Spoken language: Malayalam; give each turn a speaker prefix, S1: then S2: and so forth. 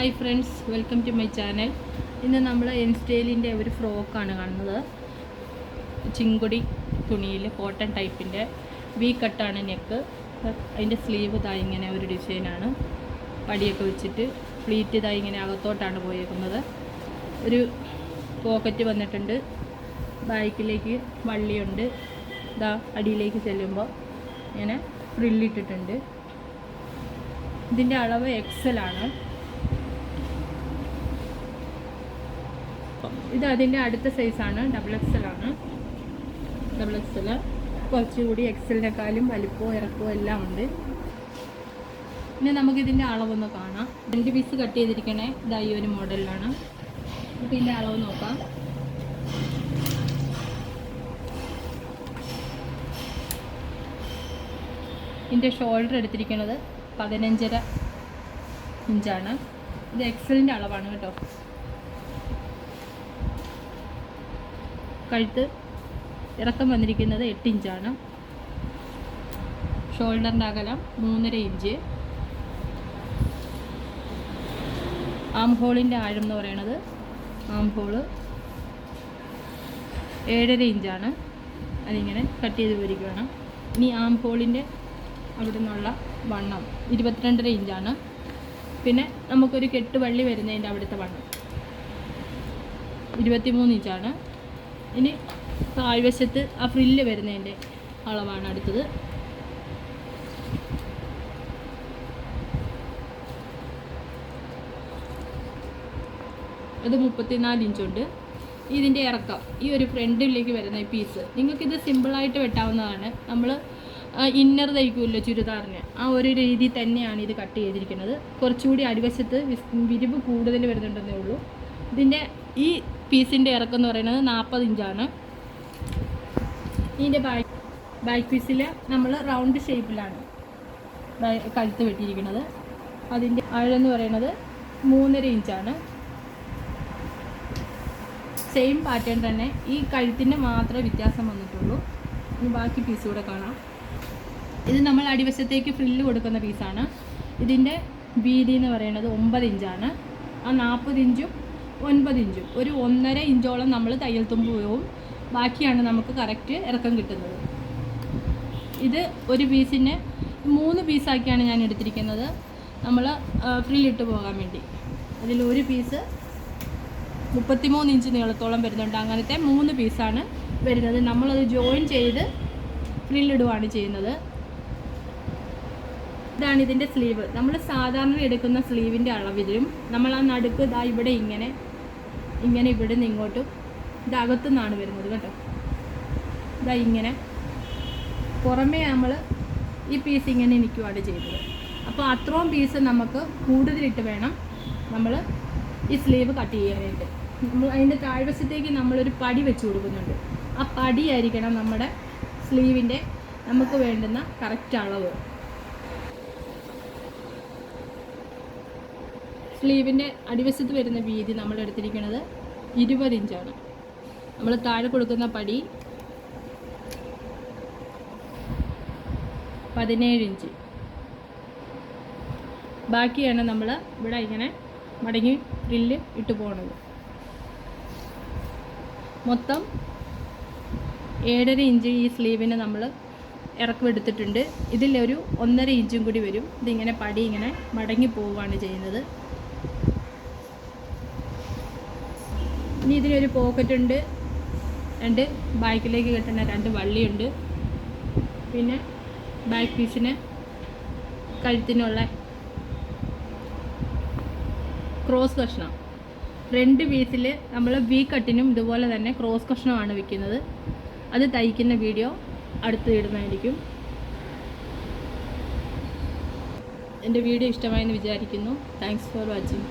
S1: Hi friends welcome to my channel ഇന്ന് നമ്മൾ എൻസ്റ്റൈലിന്റെ ഒരു ഫ്രോക്കാണ് കാണുന്നത്. ചിങ്കുടി തുണിയിൽ കോട്ടൺ ടൈപ്പിന്റെ വി കട്ടാണ് നെക്ക് അതിന്റെ സ്ലീവ് ഇതാ ഇങ്ങനെ ഒരു ഡിസൈനാണ് പടിയൊക്കെ വെച്ചിട്ട് പ്ലീറ്റ് ഇതാ ഇങ്ങനെ അകത്തോട്ടാണ് പോയേക്കുന്നത്. ഒരു പോക്കറ്റ് വന്നിട്ടുണ്ട്. ബാക്കിലേക്ക് വള്ളിയുണ്ട്. ഇതാ അടിയിലേക്ക് ചെല്ലുമ്പോൾ ഇങ്ങനെ ഫ്രില്ലിട്ടിട്ടുണ്ട് ഇതിന്റെ അളവ് എക്സൽ ആണ് ഇത് അതിന്റെ അടുത്ത സൈസാണ് ഡബിൾ എക്സൽ ആണ്. ഡബിൾ എക്സൽ കുറച്ചുകൂടി എക്സലിനെക്കാളും വലിപ്പവും ഇറക്കവും എല്ലാം ഉണ്ട്. പിന്നെ നമുക്കിതിന്റെ അളവൊന്ന് കാണാം. രണ്ട് പീസ് കട്ട് ചെയ്തിരിക്കണേ ഇത് ഈ ഒരു മോഡലിലാണ്. നമുക്ക് ഇതിന്റെ അളവ് നോക്കാം. ഇതിന്റെ ഷോൾഡർ എടുത്തിരിക്കുന്നത് പതിനഞ്ചര ഇഞ്ചാണ്. ഇത് എക്സലിന്റെ അളവാണ് കേട്ടോ. കഴുത്ത് ഇറക്കം വന്നിരിക്കുന്നത് എട്ട് ഇഞ്ചാണ് ഷോൾഡറിന്റെ അകലം മൂന്നര ഇഞ്ച്. ആം ഹോളിന്റെ ആഴം എന്ന് പറയുന്നത് ആം ഹോൾ ഏഴര ഇഞ്ചാണ്. അതിങ്ങനെ കട്ട് ചെയ്ത് വരികയാണ് ഇനി ആം ഹോളിന്റെ അവിടെ നിന്നുള്ള വണ്ണം ഇരുപത്തിരണ്ടര ഇഞ്ചാണ്. പിന്നെ നമുക്കൊരു കെട്ട് വള്ളി വരുന്നതിന്റെ അവിടുത്തെ വണ്ണം. ഇരുപത്തിമൂന്ന് ഇഞ്ചാണ്. ഇനി താഴ്വശത്ത് ആ ഫ്രില്ല് വരുന്നതിന്റെ അളവാണ് അടുത്തത്. അത് മുപ്പത്തിനാല് ഇഞ്ചുണ്ട് ഇതിന്റെ ഇറക്കം ഈ ഒരു ഫ്രണ്ടിലേക്ക് വരുന്ന ഈ പീസ് നിങ്ങൾക്കിത് സിമ്പിളായിട്ട് വെട്ടാവുന്നതാണ്. നമ്മൾ ഇന്നർ തയ്ക്കുമല്ലോ ചുരിദാറിന്. ആ ഒരു രീതി തന്നെയാണ് ഇത് കട്ട് ചെയ്തിരിക്കുന്നത്. കുറച്ചുകൂടി അടിവശത്ത് വിരിവ് കൂടുതൽ വരുന്നുണ്ടെന്നേ ഉള്ളൂ. ഇതിന്റെ ഈ പീസിന്റെ ഇറക്കം എന്ന് പറയുന്നത് നാൽപ്പത് ഇഞ്ചാണ്. ഇതിന്റെ ബാക്ക് ബാക്ക് പീസിൽ നമ്മൾ റൗണ്ട് ഷേപ്പിലാണ് കഴുത്ത് വെട്ടിയിരിക്കുന്നത്. അതിന്റെ ആഴം എന്ന് പറയുന്നത് മൂന്നര ഇഞ്ചാണ്. സെയിം പാറ്റേൺ തന്നെ ഈ കഴുത്തിന്റെ മാത്രമേ വ്യത്യാസം വന്നിട്ടുള്ളൂ. ഇനി ബാക്കി പീസ് കൂടെ കാണാം. ഇത് നമ്മൾ അടിവശത്തേക്ക് ഫ്രില്ല് കൊടുക്കുന്ന പീസാണ് ഇതിന്റെ വീതി എന്ന് പറയുന്നത് ഒമ്പത് ഇഞ്ചാണ്. ആ നാൽപ്പത് ഇഞ്ചും ഒൻപത് ഇഞ്ചും. ഒരു ഒന്നര ഇഞ്ചോളം നമ്മൾ തയ്യൽ തുമ്പ് പോവും. ബാക്കിയാണ് നമുക്ക് കറക്റ്റ് ഇറക്കം കിട്ടുന്നത്. ഇത് ഒരു പീസിന് മൂന്ന് പീസാക്കിയാണ് ഞാൻ എടുത്തിരിക്കുന്നത്. നമ്മൾ ഫ്രില്ലിട്ട് പോകാൻ വേണ്ടി. അതിൽ ഒരു പീസ് മുപ്പത്തിമൂന്ന് ഇഞ്ച് നീളത്തോളം വരുന്നുണ്ട്. അങ്ങനത്തെ മൂന്ന് പീസാണ് വരുന്നത്. നമ്മളത് ജോയിൻ ചെയ്ത് ഫ്രില്ലിടുവാണ് ചെയ്യുന്നത്. ഇതാണ് ഇതിന്റെ സ്ലീവ് നമ്മൾ സാധാരണ എടുക്കുന്ന സ്ലീവിന്റെ അളവിലും നമ്മൾ ആ നടുക്ക് ഇതാ ഇവിടെ ഇങ്ങനെ ഇങ്ങനെ ഇവിടെ നിന്ന് ഇങ്ങോട്ടും ഇത് അകത്തുനിന്നാണ് വരുന്നത് കേട്ടോ. ഇതാ ഇങ്ങനെ. പുറമേ നമ്മൾ ഈ പീസ് ഇങ്ങനെ നിൽക്കുവാണ് ചെയ്തത്. അപ്പോൾ അത്രയും പീസ് നമുക്ക് കൂടുതലിട്ട് വേണം നമ്മൾ ഈ സ്ലീവ് കട്ട് ചെയ്യാനായിട്ട്. നമ്മൾ അതിന്റെ താഴ്വശത്തേക്ക് നമ്മളൊരു പടി വെച്ച് കൊടുക്കുന്നുണ്ട്. ആ പടിയായിരിക്കണം നമ്മുടെ സ്ലീവിന്റെ നമുക്ക് വേണ്ടുന്ന കറക്റ്റ് അളവ്. സ്ലീവിന്റെ അടിവശത്ത് വരുന്ന വീതി നമ്മൾ എടുത്തിരിക്കുന്നത് ഇരുപത് ഇഞ്ചാണ്. നമ്മൾ താഴെ കൊടുക്കുന്ന പടി പതിനേഴ് ഇഞ്ച്. ബാക്കിയാണ് നമ്മൾ ഇവിടെ ഇങ്ങനെ മടങ്ങി ഡ്രില്ല് ഇട്ട് പോണത്. മൊത്തം ഏഴര ഇഞ്ച് ഈ സ്ലീവിന് നമ്മൾ ഇറക്കം എടുത്തിട്ടുണ്ട്. ഇതിലൊരു ഒന്നര ഇഞ്ചും കൂടി വരും. ഇതിങ്ങനെ പടി ഇങ്ങനെ മടങ്ങി പോവുകയാണ് ചെയ്യുന്നത്. ഇനി ഇതിനൊരു പോക്കറ്റ് ഉണ്ട്. രണ്ട് ബാക്കിലേക്ക് കെട്ടുന്ന രണ്ട് വള്ളിയുണ്ട്. പിന്നെ ബാക്ക് പീസിന് കഴുത്തിനുള്ള ക്രോസ് കഷ്ണം. ഫ്രണ്ട് പീസിൽ നമ്മൾ വി കട്ടിനും ഇതുപോലെ തന്നെ ക്രോസ് കഷ്ണമാണ് വിൽക്കുന്നത് അത് തയ്ക്കുന്ന വീഡിയോ അടുത്ത് ഇടുന്നതായിരിക്കും. എന്റെ വീഡിയോ ഇഷ്ടമായെന്ന് വിചാരിക്കുന്നു. Thanks for watching